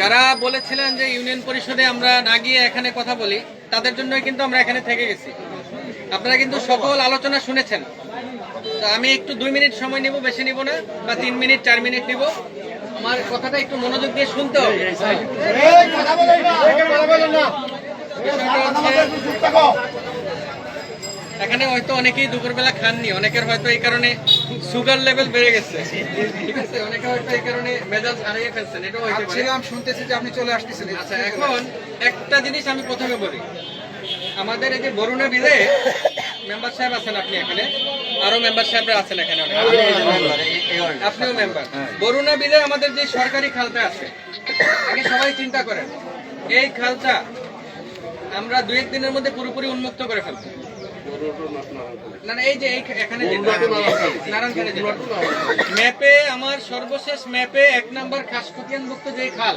যারা বলেছিলেন যে ইউনিয়ন পরিষদে আমরা না গিয়ে এখানে কথা বলি তাদের জন্যই কিন্তু আমরা এখানে থেকে গেছি। আপনারা কিন্তু সকল আলোচনা শুনেছেন। তো আমি একটু দুই মিনিট সময় নিব বেশি নিব না বা তিন মিনিট চার মিনিট নিব। আমার কথাটা একটু মনোযোগ দিয়ে শুনতে হবে। বিষয়টা হচ্ছে, এখানে হয়তো অনেকেই দুপুরবেলা খাননি অনেকের হয়তো এই কারণে সুগার লেভেল বেড়ে গেছে। ঠিক আছে অনেকে হয়তো এই কারণে মেজাজ হারিয়ে ফেলছেন এটাও হইতে পারে। শুনতেছি যে আপনি চলে আসতেছেন আচ্ছা এখন একটা জিনিস আমি প্রথমে বলি। আমাদের এই যে বরুণা বিলে মেম্বার সাহেব আছেন আপনি এখানে আরও মেম্বার সাহেবরা আছেন এখানে আপনিও মেম্বার বরুণা বিলে আমাদের যে সরকারি খালটা আছে আগে সবাই চিন্তা করেন এই খালটা আমরা দুই একদিনের মধ্যে পুরোপুরি উন্মুক্ত করে ফেলব। না না এই যে এখানে যেটা নারায়ণখালী যেটা ম্যাপে আমার সর্বশেষ ম্যাপে এক নাম্বার খাসকতিয়ানভুক্ত যে খাল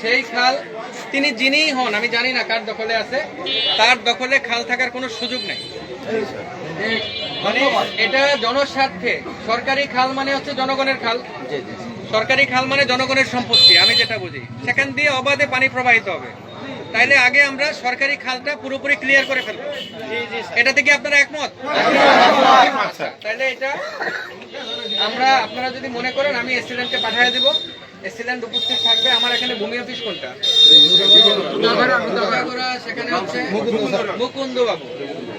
সেই খাল তিনি যিনিই হন আমি জানি না কার দখলে আছে তার দখলে খাল থাকার কোনো সুযোগ নেই। মানে এটা জনস্বার্থে সরকারি খাল মানে হচ্ছে জনগণের খাল। সরকারি খাল মানে জনগণের সম্পত্তি আমি যেটা বুঝি। সেখান দিয়ে অবাধে পানি প্রবাহিত হবে। তাইলে আগে আমরা সরকারি খালটা পুরোপুরি ক্লিয়ার করে ফেলব। এটা থেকে আপনারা একমত? আচ্ছা। তাইলে এটা আমরা আপনারা যদি মনে করেন আমি এসিডেন্টকে পাঠিয়ে দেবো। উপস্থিত থাকবে। আমার এখানে ভূমি অফিস কোনটা? সেখানে হচ্ছে মুকুন্দ বাবু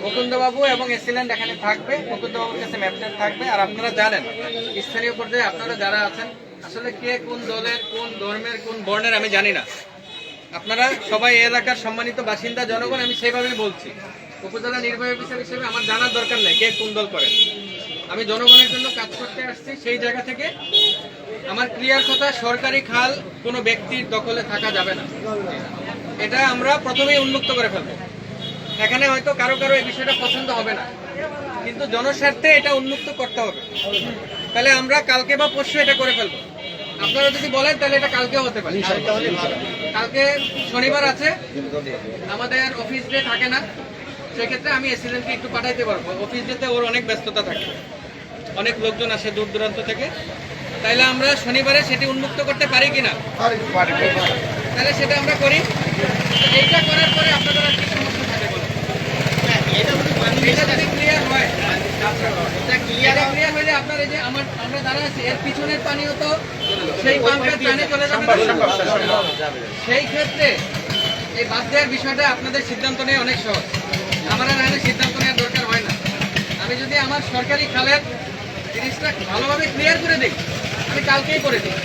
মুকুন্দ বাবু এবং এসিল্যান্ড এখানে থাকবে। মুকুন্দ বাবুর কাছে ম্যাপটেন থাকবে। আর আপনারা জানেন স্থানীয় পর্যায়ে আপনারা যারা আছেন আসলে কে কোন দলের কোন ধর্মের কোন বর্ণের আমি জানি না। আপনারা সবাই এলাকার সম্মানিত বাসিন্দা, জনগণ, আমি সেভাবেই বলছি। উপজেলা নির্বাহী অফিসার হিসেবে আমার জানার দরকার নেই কে কোন দল করেন। আমি জনগণের জন্য কাজ করতে আসছি সেই জায়গা থেকে। আমার ক্লিয়ার কথা, সরকারি খাল কোনো ব্যক্তির দখলে থাকা যাবে না। এটা আমরা প্রথমেই উন্মুক্ত করে ফেলব। এখানে হয়তো কারও কারও এই বিষয়টা পছন্দ হবে না। কিন্তু জনস্বার্থে এটা উন্মুক্ত করতে হবে। তাহলে আমরা কালকে বা পরশু এটা করে ফেলব। আপনারা যদি বলেন তাহলে এটা কালকেও হতে পারে। কালকে শনিবার আছে। আমাদের অফিস ডে থাকে না। সেক্ষেত্রে আমি এসিডেন্টকে একটু পাঠাইতে পারব। অফিস ডেতে ওর অনেক ব্যস্ততা থাকে। অনেক লোকজন আসে দূর দূরান্ত থেকে। তাইলে আমরা শনিবারে সেটি উন্মুক্ত করতে পারি কিনা? তাহলে সেটা আমরা করি। এইটা করার পরে আপনাদের আর কি সমস্যা থাকে বলেন? এটা যদি ক্লিয়ার হয় ক্লিয়ার ক্লিয়ার হলে আপনার এই যে আমার আমরা দাঁড়া আছি এর পিছনের পানিও তো সেই ক্ষেত্রে এই বাদ দেওয়ার বিষয়টা আপনাদের সিদ্ধান্ত নেওয়া অনেক সহজ। আমার আর সিদ্ধান্ত নেওয়ার দরকার হয় না। আমি যদি আমার সরকারি খালের জিনিসটা ভালোভাবে ক্লিয়ার করে দিই আমি কালকেই করে দিই।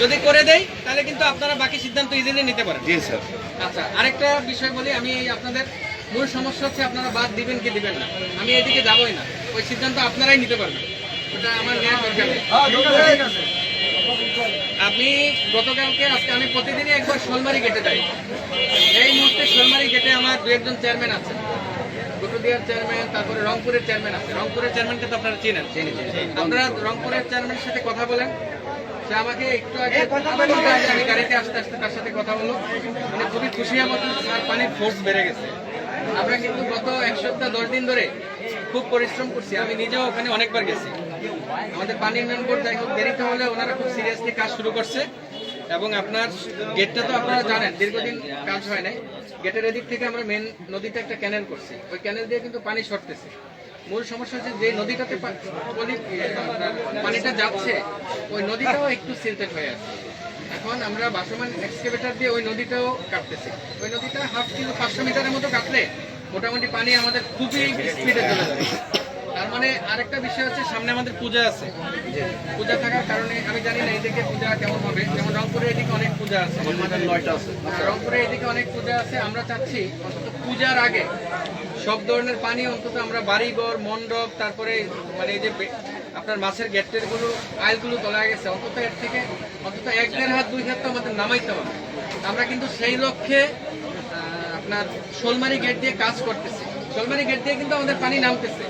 যদি করে দেই তাহলে কিন্তু আপনারা বাকি সিদ্ধান্ত ইজিলি নিতে পারেন। জি স্যার। আচ্ছা আরেকটা বিষয় বলি আমি আপনাদের মূল সমস্যা হচ্ছে আপনারা বাদ দিবেন কি দিবেন না। আমি এদিকে যাবই না। ওই সিদ্ধান্ত আপনারাই নিতে পারবেন। ওটা আমার দরকার আমি গতকালকে আজকে আমি প্রতিদিনই একবার শোলমারি গেটে যাই। এই মুহূর্তে শোলমারি গেটে আমার দু একজন চেয়ারম্যান আছে। গুটুদিয়ার চেয়ারম্যান তারপরে রংপুরের চেয়ারম্যান আছে। রংপুরের চেয়ারম্যানকে তো আপনারা চিনেন। আপনারা রংপুরের চেয়ারম্যানের সাথে কথা বলেন। সে আমাকে একটু আগে আমি গাড়িতে আসতে আসতে তার সাথে কথা বলো মানে খুবই খুশি আমার পানির ফোর্স বেড়ে গেছে। আমরা কিন্তু গত এক সপ্তাহ, দশ দিন ধরে খুব পরিশ্রম করছি। আমি নিজেও ওখানে অনেকবার গেছি। আমাদের পানি উন্নয়ন বোর্ড যাই হোক, দেরিতে হলে ওনারা খুব সিরিয়াসলি কাজ শুরু করছে। এবং আপনার গেটটা তো আপনারা জানেন, দীর্ঘদিন কাজ হয় নাই। গেটের এদিক থেকে আমরা মেন নদীতে একটা ক্যানেল করছি। ওই ক্যানেল দিয়ে কিন্তু পানি সরতেছে। মূল সমস্যা হচ্ছে যে নদীটাতে পানিটা যাচ্ছে, ওই নদীটাও একটু সিলটেড হয়ে আছে। এখন আমরা বাসমান এক্সকেভেটর দিয়ে ওই নদীটাও কাটতেছি। ওই নদীটা হাফ কিলো পাঁচশো মিটারের মতো কাটলে মোটামুটি পানি আমাদের খুবই স্পিডে চলে যাবে। তার মানে আরেকটা বিষয় হচ্ছে সামনে আমাদের পূজা আছে। পূজা থাকার কারণে আমি জানি না এদিকে পূজা কেমন হবে। যেমন রংপুরের এদিকে অনেক পূজা আছে। আর রংপুরে এদিকে অনেক পূজা আছে। আমরা চাচ্ছি অন্তত পূজার আগে সব ধরনের পানি অন্তত আমরা বাড়িঘর মণ্ডপ তারপরে মানে এই যে আপনার মাছের গেটেরগুলো আইলগুলো তোলা গেছে। অন্তত এর থেকে অন্তত এক দেড় হাত দুই হাত তো আমাদের নামাইতে হবে। আমরা কিন্তু সেই লক্ষ্যে আপনার শোলমারি গেট দিয়ে কাজ করতেছি। শোলমারি গেট দিয়ে কিন্তু আমাদের পানি নামতেছে।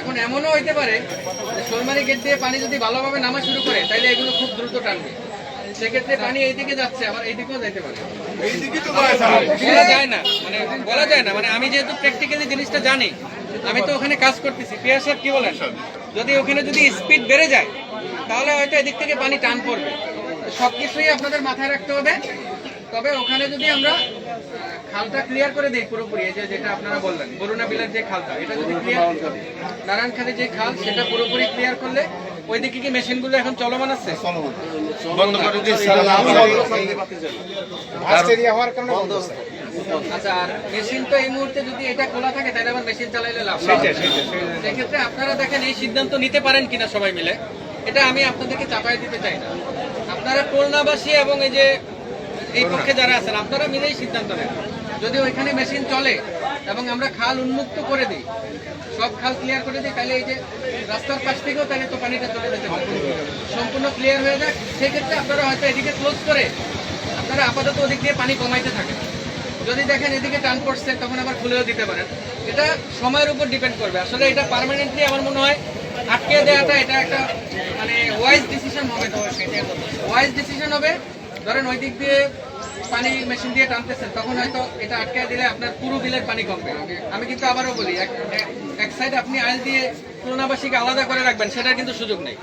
এখন এমনও হইতে পারে শোলমারি গেট দিয়ে পানি যদি ভালোভাবে নামা শুরু করে তাহলে এগুলো খুব দ্রুত টানবে। সেক্ষেত্রে পানি এইদিকে যাচ্ছে আবার এইদিকেও যাইতে পারে। বলা যায় না। মানে বলা যায় না। মানে আমি যেহেতু প্র্যাকটিক্যালি জিনিসটা জানি আমি তো ওখানে কাজ করতেছি। পিয়া সাহেব কি বলেন? যদি ওখানে যদি স্পিড বেড়ে যায় তাহলে হয়তো এদিক থেকে পানি টান পড়বে। সবকিছুই আপনাদের মাথায় রাখতে হবে। তবে ওখানে যদি আমরা খালটা ক্লিয়ার করে দিই পুরোপুরি এই যে যেটা আপনারা বললেন বরুণা বিলের যে খালটা এটা যদি ক্লিয়ার নারায়ণখালী যে খাল সেটা পুরোপুরি ক্লিয়ার করলে ওইদিকে কি মেশিনগুলো এখন চলমান আছে? বন্ধ করে হওয়ার কারণে। আচ্ছা আর মেশিন তো এই মুহূর্তে যদি এটা খোলা থাকে তাহলে আবার মেশিন চালাইলে লাভ সেক্ষেত্রে আপনারা দেখেন এই সিদ্ধান্ত নিতে পারেন কিনা সবাই মিলে। এটা আমি আপনাদেরকে চাপাই দিতে চাই না। আপনারা খুলনাবাসী এবং এই যে এই পক্ষে যারা আছেন আপনারা মিলেই সিদ্ধান্ত নেন। যদি ওইখানে মেশিন চলে এবং আমরা খাল উন্মুক্ত করে দিই সব খাল ক্লিয়ার করে দিই তাহলে এই যে রাস্তার পাশ থেকেও তাহলে তো পানিটা চলে যেতে পারে। সম্পূর্ণ ক্লিয়ার হয়ে যাক। সেক্ষেত্রে আপনারা হয়তো এদিকে ক্লোজ করে আপনারা আপাতত ওদিক দিয়ে পানি কমাইতে থাকেন। যদি দেখেন এদিকে টান পড়ছে, তখন আবার খুলেও দিতে পারেন। এটা সময়ের উপর ডিপেন্ড করবে। আসলে এটা পারমানেন্টলি আমার মনে হয় আটকে দেওয়াটা এটা একটা মানে ওয়াইজ ডিসিশন হবে ওয়াইজ ডিসিশন হবে। ধরেন ওই দিক দিয়ে পানি মেশিন দিয়ে টানতেছেন তখন হয়তো এটা আটকে দিলে আপনার পুরো বিলের পানি কমবে। আমি কিন্তু আবারও বলি এক- সাইড আপনি আইল দিয়ে খুলনাবাসীকে আলাদা করে রাখবেন সেটার কিন্তু সুযোগ নেই।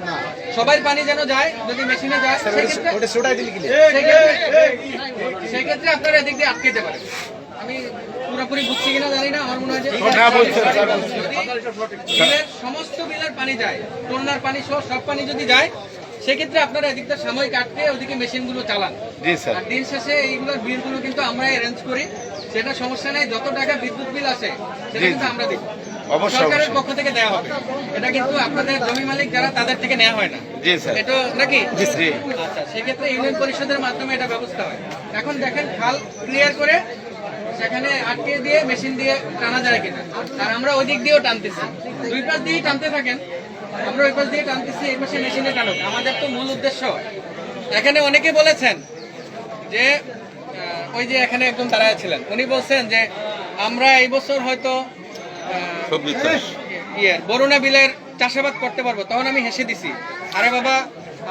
সবাই পানি যেন যায় যদি মেশিনে যায় সেক্ষেত্রে আপনারা এদিক দিয়ে আটকেতে পারেন। আমি পুরোপুরি বুঝছি কিনা জানি না আমার মনে হয় যে সমস্ত বিলের পানি যায় খুলনার পানি সহ সব পানি যদি যায় সেক্ষেত্রে আপনারা এদিকটা সাময়িক আটকে ওদিকে মেশিনগুলো চালান। জি স্যার। আর দিন শেষে এইগুলোর বিলগুলো কিন্তু আমরা অ্যারেঞ্জ করি। সেটা সমস্যা নেই যত টাকা বিদ্যুৎ বিল আসে সেটা কিন্তু আমরা দিই অবশ্যই, সরকারের পক্ষ থেকে দেওয়া হবে। এটা কিন্তু আপনাদের জমি মালিক যারা তাদের থেকে নেওয়া হয় না। জি স্যার। এটা নাকি? জি, জি। আচ্ছা সেক্ষেত্রে ইউনিয়ন পরিষদের মাধ্যমে এটা ব্যবস্থা হয়। এখন দেখেন খাল ক্লিয়ার করে সেখানে আটকে দিয়ে মেশিন দিয়ে টানা যায় কিনা। আর আমরা ওই দিক দিয়েও টানতেছি। দুই পাশ দিয়েই টানতে থাকেন। আমরা ওই পাশ দিয়ে টানতেছি এই পাশে মেশিনে টানুক। আমাদের তো মূল উদ্দেশ্য। এখানে অনেকে বলেছেন যে ওই যে এখানে একজন দাঁড়ায় ছিলেন। উনি বলছেন যে আমরা এই বছর হয়তো ইয়ে বরুণা বিলের চাষাবাদ করতে পারব। তখন আমি হেসে দিছি। আরে বাবা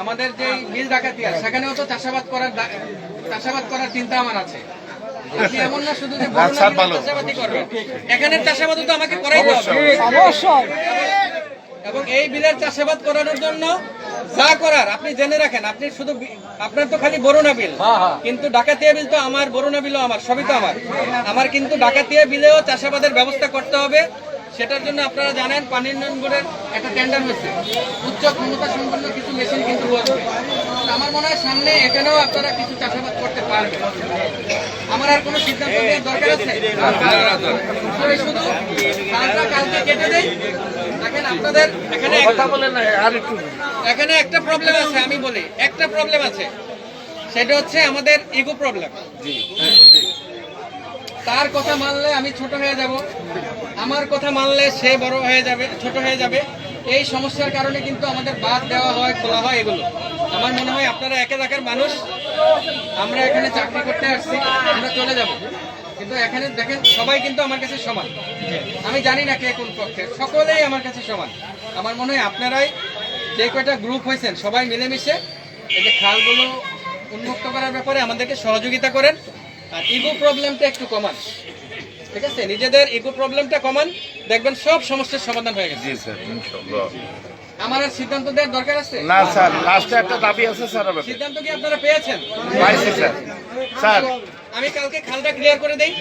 আমাদের যে বিল ডাকাতিয়া সেখানেও তো চাষাবাদ করার চাষাবাদ করার চিন্তা আমার আছে। এমন না শুধু যে বরুণা। চাষাবাদই করবেন। এখানের চাষাবাদও তো আমাকে করাই হবে। এবং এই বিলের চাষাবাদ করানোর জন্য যা করার আপনি জেনে রাখেন আপনি শুধু আপনার তো খালি বরুণা বিল। কিন্তু ডাকাতিয়া বিল তো আমার বরুণা বিলও আমার সবই তো আমার। আমার কিন্তু ডাকাতিয়া বিলেও চাষাবাদের ব্যবস্থা করতে হবে। সেটার জন্য আপনারা জানেন পানি উন্নয়ন বোর্ডের একটা টেন্ডার হয়েছে। উচ্চ ক্ষমতা সম্পন্ন কিছু মেশিন কিন্তু বসবে আমার মনে হয় সামনে এখানেও আপনারা কিছু চাষাবাদ করতে পারবেন। আমার আর কোনো সিদ্ধান্ত নেওয়ার দরকার আছে? শুধু খালটা কালকে কেটে দেই। দেখেন আপনাদের এখানে কথা বলেন এখানে একটা প্রবলেম আছে আমি বলি। একটা প্রবলেম আছে। সেটা হচ্ছে আমাদের ইগো প্রবলেম তার কথা মানলে আমি ছোট হয়ে যাব। আমার কথা মানলে সে বড় হয়ে যাবে ছোট হয়ে যাবে। এই সমস্যার কারণে কিন্তু আমাদের বাদ দেওয়া হয় খোলা হয় এগুলো। আমার মনে হয় আপনারা একে দেখার মানুষ। আমরা এখানে চাকরি করতে আসছি আমরা চলে যাব। কিন্তু এখানে দেখেন সবাই কিন্তু আমার কাছে সমান। আমি জানি না কে কোন পক্ষে সকলেই আমার কাছে সমান। আমার মনে হয় আপনারাই যে কয়টা গ্রুপ হয়েছেন সবাই মিলেমিশে এই যে খালগুলো উন্মুক্ত করার ব্যাপারে আমাদেরকে সহযোগিতা করেন। আর ইগো প্রবলেমটা একটু কমান। ঠিক আছে? নিজেদের ইগো প্রবলেমটা কমান। দেখবেন সব সমস্যার সমাধান হয়ে গেছে। জি স্যার ইনশাআল্লাহ। আমার আর সিদ্ধান্ত দেওয়ার দরকার আছে? না স্যার লাস্টে একটা দাবি আছে স্যার সিদ্ধান্ত কি আপনারা পেয়েছেন? পাইছি স্যার। স্যার আমি কালকে খালটা ক্লিয়ার করে দেই?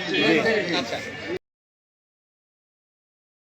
আচ্ছা।